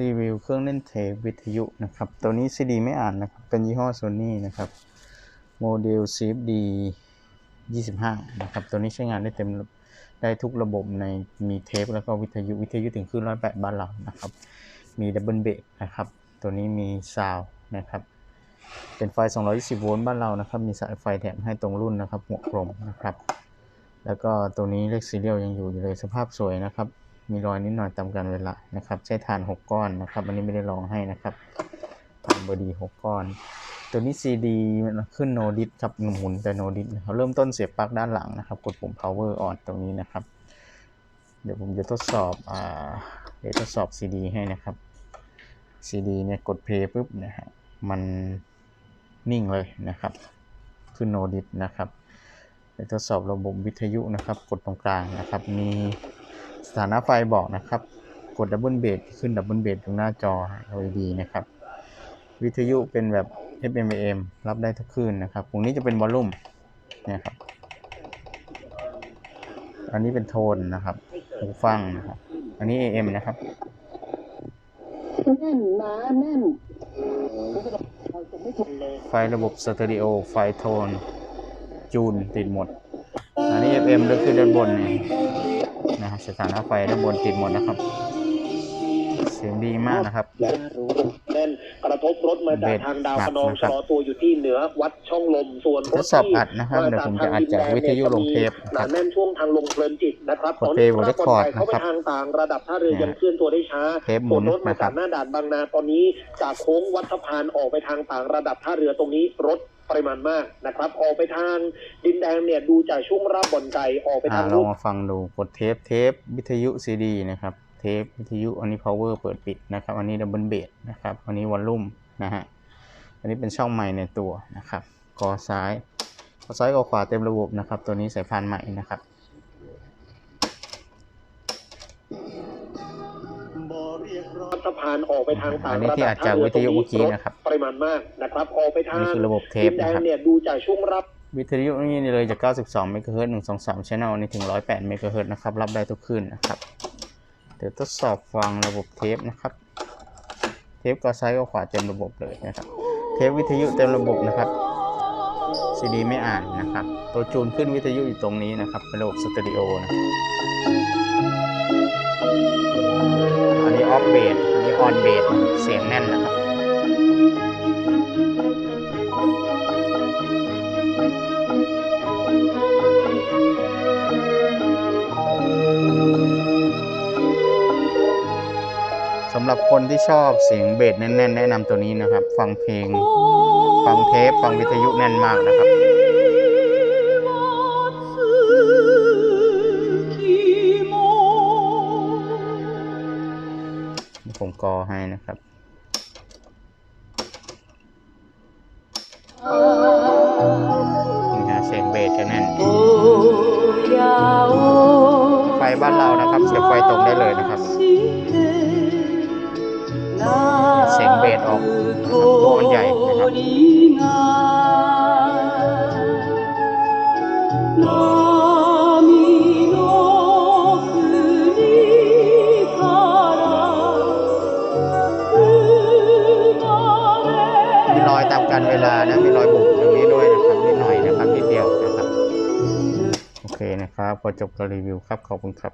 รีวิวเครื่องเล่นเทปวิทยุนะครับ ตัวนี้ซีดีไม่อ่านนะครับ เป็นยี่ห้อโซนี่นะครับ โมเดล CFD 25 นะครับ ตัวนี้ใช้งานได้เต็มได้ทุกระบบในมีเทปแล้วก็วิทยุวิทยุถึงขึ้น108บ้านเรานะครับ มีดับเบิลเบสนะครับ ตัวนี้มีซาวนะครับ เป็นไฟ 220 โวลต์บ้านเรานะครับ มีสายไฟแถมให้ตรงรุ่นนะครับ หัวกลมนะครับ แล้วก็ตัวนี้เลขซีเรียลยังอยู่อยู่เลยสภาพสวยนะครับ มีรอยนิดหน่อยตามการเวลานะครับ ใช้ถ่าน 6 ก้อนนะครับ อันนี้ไม่ได้ลองให้นะครับถ่านบอดี 6 ก้อน ตัวนี้ CD มันขึ้นโนดิสครับหมุนแต่โนดิสนะครับเริ่มต้นเสียบปลั๊กด้านหลังนะครับ กดปุ่ม power on ตรงนี้นะครับ เดี๋ยวผมจะทดสอบอ่าเดี๋ยวทดสอบ CD ให้นะครับ CD เนี่ยกด play ปุ๊บนะฮะมันนิ่งเลยนะครับ ขึ้นโนดิสนะครับเดี๋ยวทดสอบระบบวิทยุนะครับ กดตรงกลางนะครับมี สถานะไฟบอกนะครับ กดดับเบิลเบสขึ้นดับเบิลเบสตรงหน้าจอ LED นะครับ วิทยุเป็นแบบ FM AM รับได้ทุกคลื่นนะครับตรงนี้จะเป็นวอลลุ่มเนี่ยครับ อันนี้เป็นโทนนะครับหูฟังนะครับ อันนี้ AM นะครับแน่นหนาแน่นไฟระบบสเตอริโอ ไฟโทน จูนติดหมด อันนี้ FM เลือกขึ้นด้านบนนี่ นะครับสถานะไฟด้านบนติดหมดนะครับ เสียงดีมากนะครับและรู้แน่นกระทบรถมาจากทางดาวเบสพนองหนักนะครับชะลอตัวอยู่ที่เหนือวัดช่องลมส่วนรทถดสอบที่อัดนะครับเดี๋ยวผมจะอัดจากวิทยุลงเทปหคนารับแน่นช่วงทางลงเพลินจิตนะครับกดเพลย์บนตอนนี้ record เขาไปนะครับทางต่างระดับท่าเรือเนี่ยยังเคลื่อนตัวได้ช้าเทปหมุนส่วนรถมานะครัจาบกหน้าด่านบางนาตอนนี้จากโค้งวัดสะพานออกไปทางต่างระดับท่าเรือตรงนี้รถ ปริมาณมากนะครับ ออกไปทางดินแดงเนี่ยดูจากช่วงราบบ่อนไก่ออกไปอ่าทางลอลูงกมาฟังดูกดเทปเทปวิทยุซีดีนะครับ เทปวิทยุอันนี้ power เปิดปิดนะครับ อันนี้ดับเบิลเบสนะครับอันนี้วอลลุ่มนะฮะอันนี้เป็นช่องใหม่ในตัวนะครับกอซ้ายกอซ้ายกอขวาเต็มระบบนะครับ ตัวนี้สายพานใหม่นะครับวัดสะพานออกไปทางต่างอันนี้ระที่ดัอับดจากวิทยุเมื่อกี้รถนะครับป ริมาณมากนะครับออกไปอันทางนี้คือระบบเทดิปนแดนะงครับเนี่ยดูจากช่วงรับวิทยุนี่เลยจาก 92 เมกะเฮิรตซ์123 channel นี่ถึง 108 เมกะเฮิรตซ์นะครับ รับได้ทุกคลื่นนะครับ เดี๋ยวทดสอบฟังระบบเทปนะครับ เทปก็ซ้ายก็ขวาเต็มระบบเลยนะครับ เทปวิทยุเต็มระบบนะครับซีดีไม่อ่านนะครับ ตัวจูนขึ้นวิทยุอยู่ตรงนี้นะครับ เป็นระบบสเตอริโอนะครับอันนี้ออฟเบสอันนี้ออนเบสเสียงแน่นนะครับ สำหรับคนที่ชอบเสียงเบสแน่นๆ แนะนำตัวนี้นะครับ ฟังเพลง ฟังเทป ฟังวิทยุแน่นมากนะครับผมกอให้นะครับนี่ฮะเสียงเบสจะแน่น ไฟบ้านเรานะครับ เสียบไฟตรงได้เลยนะครับ อกตัวมันใหญ่นะครับมีรอยตามการเวลานะมีรอยบุบตรงนี้ด้วยนะครับนิดหน่อยนะครับนิดเดียวนะครับ โอเคนะครับพอจบการรีวิวครับขอบคุณครับ